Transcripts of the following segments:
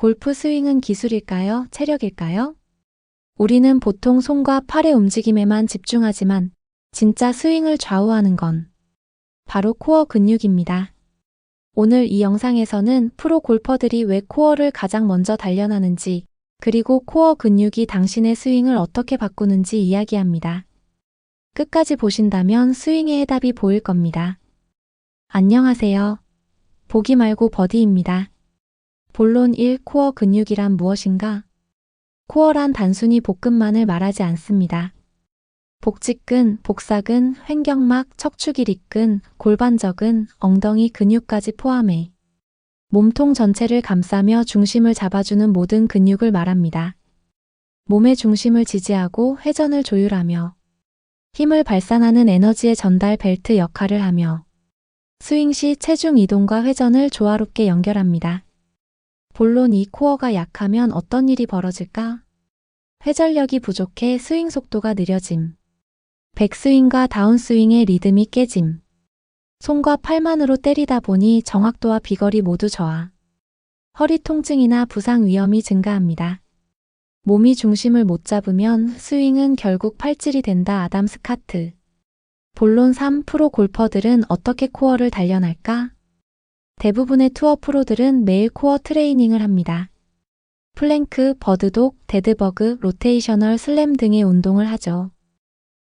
골프 스윙은 기술일까요? 체력일까요? 우리는 보통 손과 팔의 움직임에만 집중하지만 진짜 스윙을 좌우하는 건 바로 코어 근육입니다. 오늘 이 영상에서는 프로 골퍼들이 왜 코어를 가장 먼저 단련하는지 그리고 코어 근육이 당신의 스윙을 어떻게 바꾸는지 이야기합니다. 끝까지 보신다면 스윙의 해답이 보일 겁니다. 안녕하세요. 보기 말고 버디입니다. 본론 1 코어 근육이란 무엇인가? 코어란 단순히 복근만을 말하지 않습니다. 복직근, 복사근, 횡격막, 척추기립근, 골반적근, 엉덩이 근육까지 포함해 몸통 전체를 감싸며 중심을 잡아주는 모든 근육을 말합니다. 몸의 중심을 지지하고 회전을 조율하며 힘을 발산하는 에너지의 전달 벨트 역할을 하며 스윙 시 체중 이동과 회전을 조화롭게 연결합니다. 본론 이 코어가 약하면 어떤 일이 벌어질까? 회전력이 부족해 스윙 속도가 느려짐. 백스윙과 다운스윙의 리듬이 깨짐. 손과 팔만으로 때리다 보니 정확도와 비거리 모두 저하. 허리 통증이나 부상 위험이 증가합니다. 몸이 중심을 못 잡으면 스윙은 결국 팔질이 된다 아담 스카트. 본론 3 프로 골퍼들은 어떻게 코어를 단련할까? 대부분의 투어 프로들은 매일 코어 트레이닝을 합니다. 플랭크, 버드독, 데드버그, 로테이셔널 슬램 등의 운동을 하죠.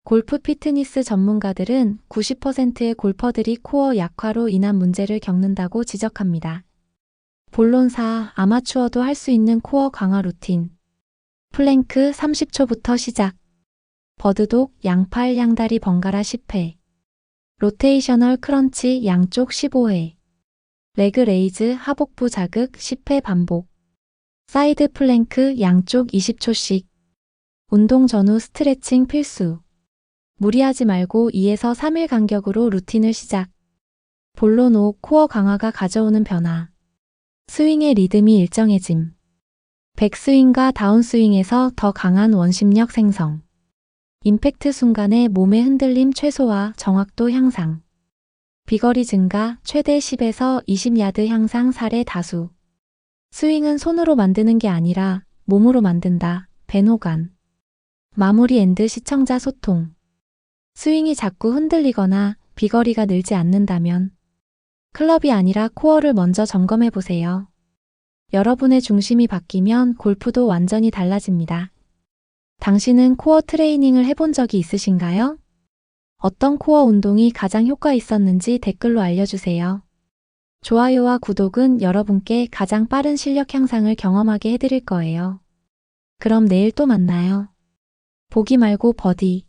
골프 피트니스 전문가들은 90%의 골퍼들이 코어 약화로 인한 문제를 겪는다고 지적합니다. 본론사 아마추어도 할 수 있는 코어 강화 루틴. 플랭크 30초부터 시작. 버드독 양팔 양다리 번갈아 10회. 로테이셔널 크런치 양쪽 15회. 레그 레이즈 하복부 자극 10회 반복. 사이드 플랭크 양쪽 20초씩. 운동 전후 스트레칭 필수. 무리하지 말고 2에서 3일 간격으로 루틴을 시작. 본론 5 코어 강화가 가져오는 변화. 스윙의 리듬이 일정해짐. 백스윙과 다운스윙에서 더 강한 원심력 생성. 임팩트 순간의 몸의 흔들림 최소화, 정확도 향상. 비거리 증가, 최대 10에서 20야드 향상 사례 다수. 스윙은 손으로 만드는 게 아니라 몸으로 만든다. 벤호간. 마무리 앤드 시청자 소통. 스윙이 자꾸 흔들리거나 비거리가 늘지 않는다면 클럽이 아니라 코어를 먼저 점검해 보세요. 여러분의 중심이 바뀌면 골프도 완전히 달라집니다. 당신은 코어 트레이닝을 해본 적이 있으신가요? 어떤 코어 운동이 가장 효과 있었는지 댓글로 알려주세요. 좋아요와 구독은 여러분께 가장 빠른 실력 향상을 경험하게 해드릴 거예요. 그럼 내일 또 만나요. 보기 말고 버디.